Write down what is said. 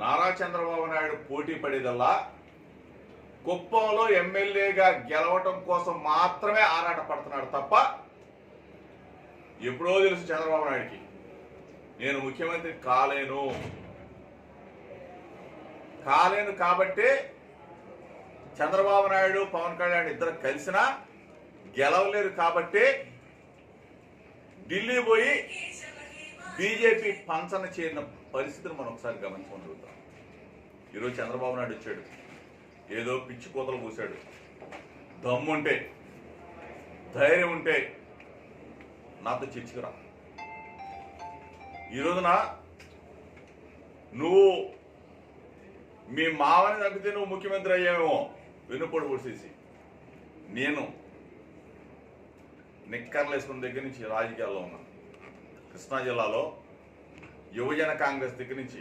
నారా చంద్రబాబు నాయుడు పోటీ పడేదల్లా కుప్పంలో ఎమ్మెల్యేగా గెలవటం కోసం మాత్రమే ఆరాట పడుతున్నాడు తప్ప ఎప్పుడో తెలుసు చంద్రబాబు నాయుడికి. నేను ముఖ్యమంత్రి కాలేను. కాలేను కాబట్టే చంద్రబాబు నాయుడు పవన్ కళ్యాణ్ ఇద్దరు కలిసినా గెలవలేరు కాబట్టి ఢిల్లీ పోయి బీజేపీ పంచన చేరిన పరిస్థితిని మనం ఒకసారి గమనించగలుగుతాం ఈరోజు చంద్రబాబు నాయుడు వచ్చాడు. ఏదో పిచ్చి కోతలు కూశాడు దమ్ముంటే ధైర్యం ఉంటే నాతో చర్చకురా ఈ రోజున నువ్వు మీ మావని తగ్గితే నువ్వు ముఖ్యమంత్రి అయ్యావేమో వెనుపొడి పొడిసేసి నేను నిక్కర్లు వేసుకున్న దగ్గర నుంచి రాజకీయాల్లో ఉన్నాను. కృష్ణా జిల్లాలో యువజన కాంగ్రెస్ దగ్గర నుంచి